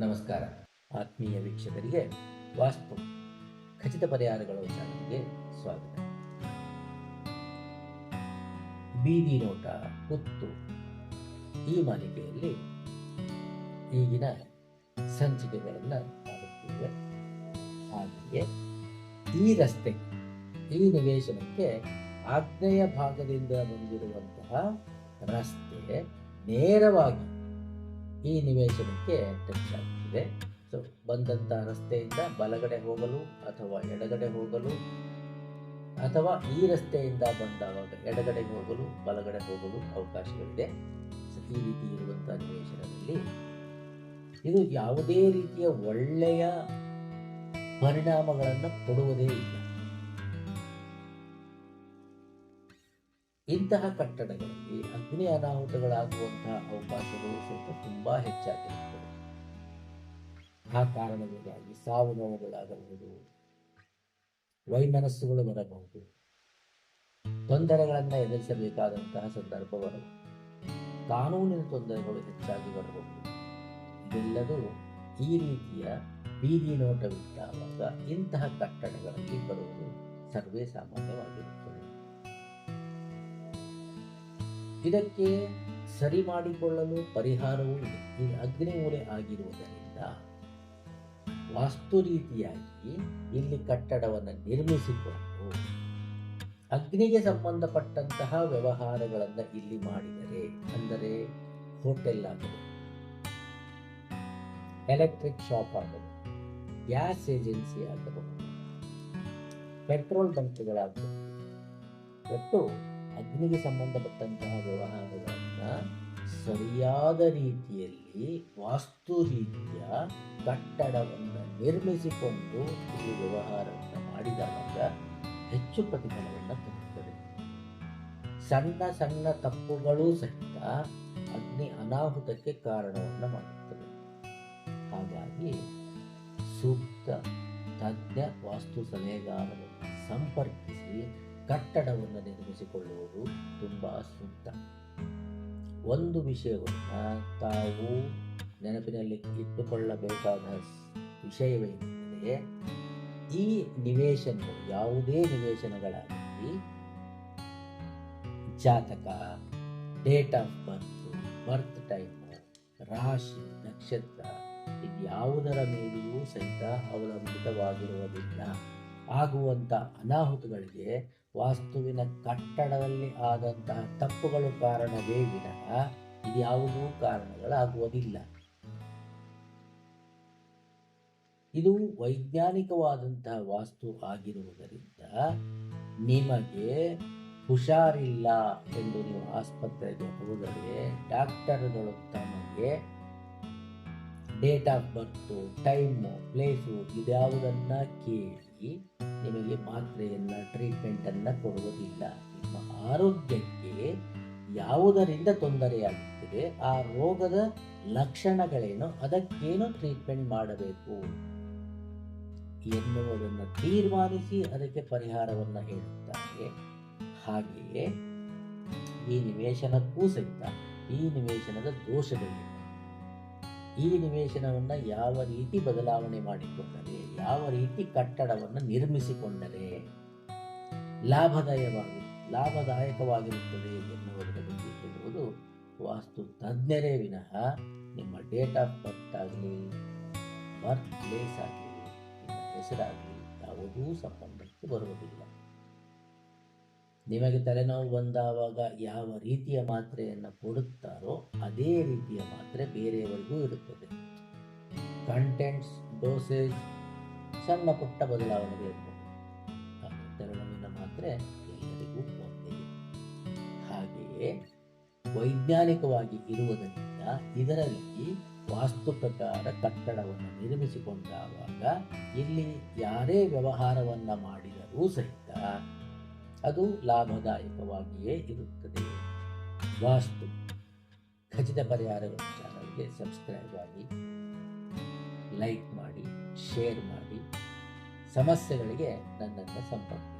ನಮಸ್ಕಾರ. ಆತ್ಮೀಯ ವೀಕ್ಷಕರಿಗೆ ವಾಸ್ತು ಖಚಿತ ಪರಿಹಾರಗಳ ಚಾನಲ್ಗೆ ಸ್ವಾಗತ. ಬೀದಿ ನೋಟ ಹುತ್ತು ಈ ಮಾಲಿಕೆಯಲ್ಲಿ ಈಗಿನ ಸಂಚಿಕೆಗಳನ್ನು ಮಾಡುತ್ತೇವೆ. ಹಾಗೆಯೇ ಈ ರಸ್ತೆ, ಈ ನಿವೇಶನಕ್ಕೆ ಆಗ್ನೇಯ ಭಾಗದಿಂದ ಬಂದಿರುವಂತಹ ರಸ್ತೆ ನೇರವಾಗಿ ಈ ನಿವೇಶನಕ್ಕೆ ಟಚ್ ಆಗ್ತಿದೆ ಸೊ ಬಂದಂಥ ರಸ್ತೆಯಿಂದ ಬಲಗಡೆ ಹೋಗಲು ಅಥವಾ ಎಡಗಡೆ ಹೋಗಲು ಅಥವಾ ಈ ರಸ್ತೆಯಿಂದ ಬಂದಾಗ ಎಡಗಡೆ ಹೋಗಲು, ಬಲಗಡೆ ಹೋಗಲು ಅವಕಾಶಗಳಿದೆ. ಈ ರೀತಿ ಇರುವಂತಹ ನಿವೇಶನದಲ್ಲಿ ಇದು ಯಾವುದೇ ರೀತಿಯ ಒಳ್ಳೆಯ ಪರಿಣಾಮಗಳನ್ನು ಕೊಡುವುದೇ ಇಲ್ಲ. ಇಂತಹ ಕಟ್ಟಡಗಳಲ್ಲಿ ಅಗ್ನಿ ಅನಾಹುತಗಳಾಗುವಂತಹ ಅವಕಾಶಗಳು ಸ್ವಲ್ಪ ತುಂಬಾ ಹೆಚ್ಚಾಗಿರುತ್ತವೆ ಆ ಕಾರಣದಿಂದಾಗಿ ಸಾವು ನೋವುಗಳಾಗಬಹುದು, ವೈಮನಸ್ಸುಗಳು ಬರಬಹುದು, ತೊಂದರೆಗಳನ್ನು ಎದುರಿಸಬೇಕಾದಂತಹ ಸಂದರ್ಭ ಬರಬಹುದು ಕಾನೂನಿನ ತೊಂದರೆಗಳು ಹೆಚ್ಚಾಗಿ ಬರಬಹುದು. ಇದೆಲ್ಲದೂ ಈ ರೀತಿಯ ಬೀದಿ ನೋಟವಿದ್ದಾವಾಗ ಇಂತಹ ಕಟ್ಟಡಗಳಲ್ಲಿ ಬರುವುದು ಸರ್ವೇ ಸಾಮಾನ್ಯವಾಗಿರುತ್ತದೆ. ಇದಕ್ಕೆ ಸರಿ ಮಾಡಿಕೊಳ್ಳಲು ಪರಿಹಾರವೂ ಇದೆ. ಈ ಅಗ್ನಿಮೂಲೆ ಆಗಿರುವುದರಿಂದ ವಾಸ್ತು ರೀತಿಯಾಗಿ ಇಲ್ಲಿ ಕಟ್ಟಡವನ್ನು ನಿರ್ಮಿಸಿಕೊಂಡು ಅಗ್ನಿಗೆ ಸಂಬಂಧಪಟ್ಟಂತಹ ವ್ಯವಹಾರಗಳನ್ನು ಇಲ್ಲಿ ಮಾಡಿದರೆ, ಅಂದರೆ ಹೋಟೆಲ್ ಆಗಬಹುದು ಎಲೆಕ್ಟ್ರಿಕ್ ಶಾಪ್ ಆಗಬಹುದು ಗ್ಯಾಸ್ ಏಜೆನ್ಸಿ ಆಗಬಹುದು ಪೆಟ್ರೋಲ್ ಬಂಕ್ಗಳಾಗಬಹುದು ಒಟ್ಟು ಅಗ್ನಿಗೆ ಸಂಬಂಧಪಟ್ಟಂತಹ ವ್ಯವಹಾರಗಳನ್ನ ಸರಿಯಾದ ರೀತಿಯಲ್ಲಿ ವಾಸ್ತು ರೀತಿಯ ಕಟ್ಟಡವನ್ನು ನಿರ್ಮಿಸಿಕೊಂಡು ಈ ವ್ಯವಹಾರವನ್ನು ಮಾಡಿದಾಗ ಹೆಚ್ಚು ಪ್ರತಿಫಲವನ್ನು ತರುತ್ತದೆ. ಸಣ್ಣ ಸಣ್ಣ ತಪ್ಪುಗಳು ಸಹಿತ ಅಗ್ನಿ ಅನಾಹುತಕ್ಕೆ ಕಾರಣವನ್ನು ಮಾಡುತ್ತದೆ. ಹಾಗಾಗಿ ಸೂಕ್ತ ತಜ್ಞ ವಾಸ್ತು ಸಲಹೆಗಾರರನ್ನು ಸಂಪರ್ಕಿಸಿ ಕಟ್ಟಡವನ್ನು ನಿರ್ಮಿಸಿಕೊಳ್ಳುವುದು ತುಂಬ ಸೂಕ್ತ. ಒಂದು ವಿಷಯವನ್ನು ತಾವು ನೆನಪಿನಲ್ಲಿ ಇಟ್ಟುಕೊಳ್ಳಬೇಕಾದ ವಿಷಯವೇನೆಂದರೆ ಈ ನಿವೇಶನಗಳು ಯಾವುದೇ ನಿವೇಶನಗಳಾಗಲಿ, ಜಾತಕ, date of birth birth time, ರಾಶಿ, ನಕ್ಷತ್ರ ಇದ್ಯಾವುದರ ಮೇಲೆಯೂ ಸಹಿತ ಅವಲಂಬಿತವಾಗಿರುವುದಿಲ್ಲ. ಆಗುವಂಥ ಅನಾಹುತಗಳಿಗೆ ವಾಸ್ತುವಿನ ಕಟ್ಟಡದಲ್ಲಿ ಆದಂತಹ ತಪ್ಪುಗಳು ಕಾರಣವೇ ವಿನಃ ಇದ್ಯಾವುದೂ ಕಾರಣಗಳಾಗುವುದಿಲ್ಲ. ಇದು ವೈಜ್ಞಾನಿಕವಾದಂತಹ ವಾಸ್ತು ಆಗಿರುವುದರಿಂದ ನಿಮಗೆ ಹುಷಾರಿಲ್ಲ ಎಂದು ನೀವು ಆಸ್ಪತ್ರೆಗೆ ಹೋದರೆ ಡಾಕ್ಟರ್ಗಳು ತಮಗೆ date of birth, time, place ಇದ್ಯಾವುದನ್ನು ಕೇಳಿ. ನಿಮಗೆ ಮಾತ್ರೆಯನ್ನು ಟ್ರೀಟ್ಮೆಂಟನ್ನು ಕೊಡುವುದಿಲ್ಲ. ನಿಮ್ಮ ಆರೋಗ್ಯಕ್ಕೆ ಯಾವುದರಿಂದ ತೊಂದರೆಯಾಗುತ್ತದೆ, ಆ ರೋಗದ ಲಕ್ಷಣಗಳೇನು, ಅದಕ್ಕೇನು ಟ್ರೀಟ್ಮೆಂಟ್ ಮಾಡಬೇಕು? ಎನ್ನುವುದನ್ನು ತೀರ್ಮಾನಿಸಿ ಅದಕ್ಕೆ ಪರಿಹಾರವನ್ನು ಹೇಳುತ್ತಾರೆ. ಹಾಗೆಯೇ ಈ ನಿವೇಶನಕ್ಕೂ ಸಹಿತ ಈ ನಿವೇಶನದ ದೋಷಗಳಿವೆ ಈ ನಿವೇಶನವನ್ನು ಯಾವ ರೀತಿ ಬದಲಾವಣೆ ಮಾಡಿಕೊಂಡರೆ, ಯಾವ ರೀತಿ ಕಟ್ಟಡವನ್ನು ನಿರ್ಮಿಸಿಕೊಂಡರೆ ಲಾಭದಾಯವಾಗಿ, ಲಾಭದಾಯಕವಾಗಿರುತ್ತದೆ ಎನ್ನುವುದರ ಬಗ್ಗೆ ಹೇಳುವುದು ವಾಸ್ತು ತಜ್ಞರೇ ವಿನಃ ನಿಮ್ಮ ಡೇಟ್ ಆಫ್ ಬರ್ತ್ ಆಗಲಿ ಬರ್ತ್ ಪ್ಲೇಸ್ ಆಗಲಿ, ನಿಮ್ಮ ಹೆಸರಾಗಲಿ ಯಾವುದೂ ಸಂಬಂಧಕ್ಕೆ ಬರುವುದಿಲ್ಲ. ನಿಮಗೆ ತಲೆನೋವು ಬಂದಾವಾಗ ಯಾವ ರೀತಿಯ ಮಾತ್ರೆಯನ್ನು ಕೊಡುತ್ತಾರೋ ಅದೇ ರೀತಿಯ ಮಾತ್ರೆ ಬೇರೆಯವರಿಗೂ ಇರುತ್ತದೆ. ಕಂಟೆಂಟ್ಸ್ ಡೋಸೇಜ್ ಸಣ್ಣ ಪುಟ್ಟ ಬದಲಾವಣೆ ಬೇಕು ತಲೆನೋವಿನ ಮಾತ್ರೆ ಎಲ್ಲರಿಗೂ ಒಂದೇ. ಹಾಗೆಯೇ ವೈಜ್ಞಾನಿಕವಾಗಿ ಇರುವುದರಿಂದ ಇದರಲ್ಲಿ ವಾಸ್ತು ಪ್ರಕಾರ ಕಟ್ಟಡವನ್ನು ನಿರ್ಮಿಸಿಕೊಂಡಾಗ ಇಲ್ಲಿ ಯಾರೇ ವ್ಯವಹಾರವನ್ನು ಮಾಡಿದರೂ ಸಹಿತ ಅದು ಲಾಭದಾಯಕವಾಗಿಯೇ ಇರುತ್ತದೆ. ವಾಸ್ತು. ಖಚಿತ ಪರಿಹಾರಗಳ ಚಾನಲ್ಗೆ ಸಬ್ಸ್ಕ್ರೈಬ್ ಆಗಿ, ಲೈಕ್ ಮಾಡಿ, ಶೇರ್ ಮಾಡಿ. ಸಮಸ್ಯೆಗಳಿಗೆ ನನ್ನನ್ನು ಸಂಪರ್ಕಿಸಿ.